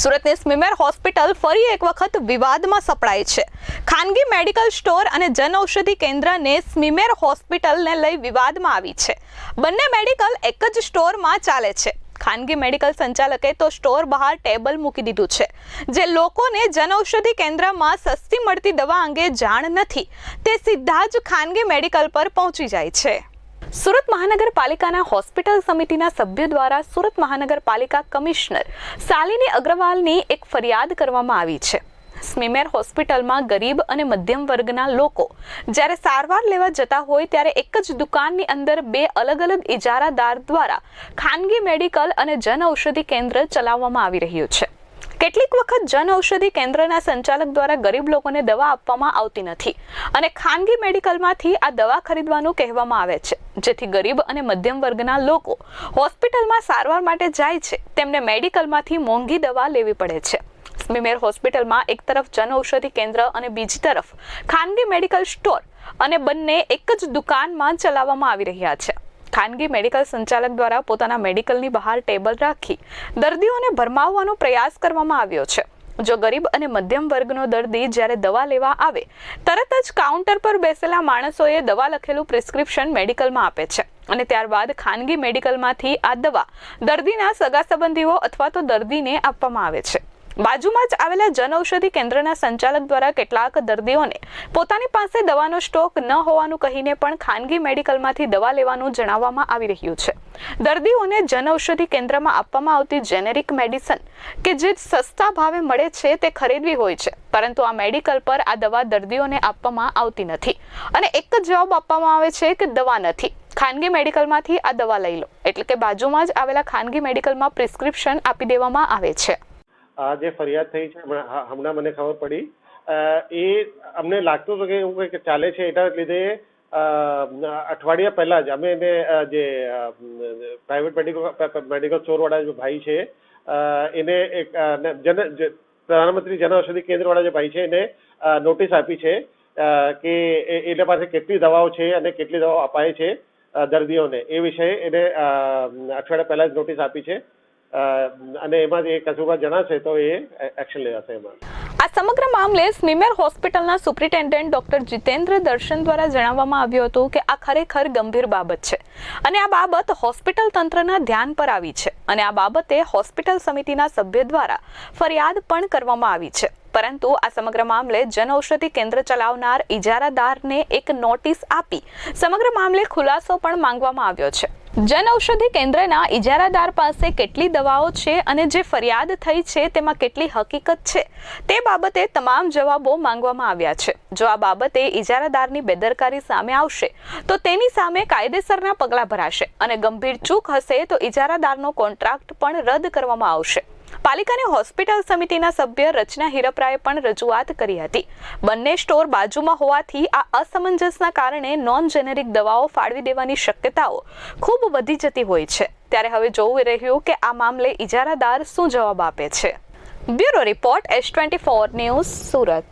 સુરતની સ્મીમેર હોસ્પિટલ ફરી એક વખત વિવાદમાં સપડાઈ છે. ખાનગી મેડિકલ સ્ટોર અને જન ઔષધિ કેન્દ્રને સ્મીમેર હોસ્પિટલને લઈ વિવાદમાં આવી છે. બંને મેડિકલ એક જ સ્ટોરમાં ચાલે છે. ખાનગી મેડિકલ સંચાલકે તો સ્ટોર બહાર ટેબલ મૂકી દીધું છે. જે લોકોને જનઔષધિ કેન્દ્રમાં સસ્તી મળતી દવા અંગે જાણ નથી, તે સીધા જ ખાનગી મેડિકલ પર પહોંચી જાય છે. સુરત મહાનગરપાલિકાના હોસ્પિટલ સમિતિના સભ્ય દ્વારા સુરત મહાનગરપાલિકા કમિશનર શાલિની અગ્રવાલની એક ફરિયાદ કરવામાં આવી છે. સ્મીમેર હોસ્પિટલમાં ગરીબ અને મધ્યમ વર્ગના લોકો જ્યારે સારવાર લેવા જતા હોય ત્યારે એક જ દુકાનની અંદર બે અલગ અલગ ઇજારાદાર દ્વારા ખાનગી મેડિકલ અને જન ઔષધિ કેન્દ્ર ચલાવવામાં આવી રહ્યું છે. કેટલીક વખત જન ઔષધિ કેન્દ્રના સંચાલક દ્વારા ગરીબ લોકોને દવા આપવામાં આવતી નથી અને ખાનગી મેડિકલમાંથી આ દવા ખરીદવાનું કહેવામાં આવે છે. જેથી ગરીબ અને મધ્યમ વર્ગના લોકો હોસ્પિટલમાં સારવાર માટે જાય છે. તેમને મેડિકલમાંથી મોંઘી દવા લેવી પડે છે. સ્મીમેર હોસ્પિટલમાં એક તરફ જન ઔષધિ કેન્દ્ર અને બીજી તરફ ખાનગી મેડિકલ સ્ટોર અને બંને એક જ દુકાનમાં ચલાવવામાં આવી રહ્યા છે. ખાનગી મેડિકલ સંચાલક દ્વારા પોતાના મેડિકલની બહાર ટેબલ રાખી દર્દીઓને ભરમાવવાનો પ્રયાસ કરવામાં આવ્યો છે. જો ગરીબ અને મધ્યમ વર્ગનો દર્દી જ્યારે દવા લેવા આવે, તરત જ કાઉન્ટર પર બેસેલા માણસોએ દવા લખેલું પ્રિસ્ક્રિપ્શન મેડિકલમાં આપે છે અને ત્યારબાદ ખાનગી મેડિકલમાંથી આ દવા દર્દીના સગા સંબંધીઓ અથવા તો દર્દીને આપવામાં આવે છે. બાજુમાં જ આવેલા જનઔષધિ કેન્દ્રના સંચાલક દ્વારા કેટલાક દર્દીઓને પોતાની પાસે દવાનો સ્ટોક ન હોવાનું કહીને પણ ખાનગી મેડિકલમાંથી દવા લેવાનું જણાવવામાં આવી રહ્યું છે. દર્દીઓને જનઔષધિ કેન્દ્રમાં આપવામાં આવતી જેનેરિક મેડિસન, કે જે સસ્તા ભાવે મળે છે તે ખરીદવી હોય છે, પરંતુ આ મેડિકલ પર આ દવા દર્દીઓને આપવામાં આવતી નથી અને એક જ જવાબ આપવામાં આવે છે કે દવા નથી. ખાનગી મેડિકલમાંથી આ દવા લઈ લો, એટલે કે બાજુમાં જ આવેલા ખાનગી મેડિકલમાં પ્રિસ્ક્રિપ્શન આપી દેવામાં આવે છે. આ જે ફરિયાદ થઈ છે, હમણાં હમણાં મને ખબર પડી. એ અમને લાગતું હતું કે એવું કંઈક ચાલે છે, એના લીધે અઠવાડિયા પહેલા જ અમે એને જે પ્રાઇવેટ મેડિકલ મેડિકલ સ્ટોરવાળા જે ભાઈ છે એને એક જન પ્રધાનમંત્રી જન ઔષધિ કેન્દ્રવાળા જે ભાઈ છે, એને નોટિસ આપી છે કે એના પાસે કેટલી દવાઓ છે અને કેટલી દવાઓ અપાય છે દર્દીઓને. એ વિષયે એને અઠવાડિયા પહેલા જ નોટિસ આપી છે. અને એમાં કસૂરવાર જણાશે તો એ એક્શન લેવાશે એમાં. આ સમગ્ર મામલે સ્મીમેર હોસ્પિટલના સુપ્રિન્ટેન્ડન્ટ ડોક્ટર જીતેન્દ્ર દર્શન દ્વારા જણાવવામાં આવ્યું હતું કે આ ખરેખર ગંભીર બાબત છે. અને આ બાબત હોસ્પિટલ તંત્રના ધ્યાન પર આવી છે. અને આ બાબતે હોસ્પિટલ સમિતિના સભ્ય દ્વારા ફરિયાદ પણ કરવામાં આવી છે. પરંતુ આ સમગ્ર મામલે જન ઔષધિ કેન્દ્ર ચલાવનાર ઇજારાદારને એક નોટિસ આપી સમગ્ર મામલે ખુલાસો પણ માંગવામાં આવ્યો છે. જન ઔષધિ કેન્દ્રના ઇજારાદાર પાસે કેટલી દવાઓ છે અને જે ફરિયાદ થઈ છે તેમાં કેટલી હકીકત છે? તે બાબતે તમામ જવાબો માંગવામાં આવ્યા છે. જો આ બાબતે ઇજારાદારની બેદરકારી સામે આવશે, તો તેની સામે કાયદેસરના પગલાં ભરાશે અને ગંભીર ચૂક હશે તો ઇજારાદારનો કોન્ટ્રાક્ટ પણ રદ કરવામાં આવશે. પાલિકાની હોસ્પિટલ સમિતિના સભ્ય રચના હિરપરાએ પણ રજૂઆત કરી હતી. બંને સ્ટોર બાજુમાં હોવાથી આ અસમંજસના કારણે નોન જેનેરિક દવાઓ ફાળવી દેવાની શક્યતાઓ ખૂબ વધી જતી હોય છે. ત્યારે હવે જોવું રહ્યું કે આ મામલે ઇજારાદાર શું જવાબ આપે છે. Bureau report, S twenty four news, Surat.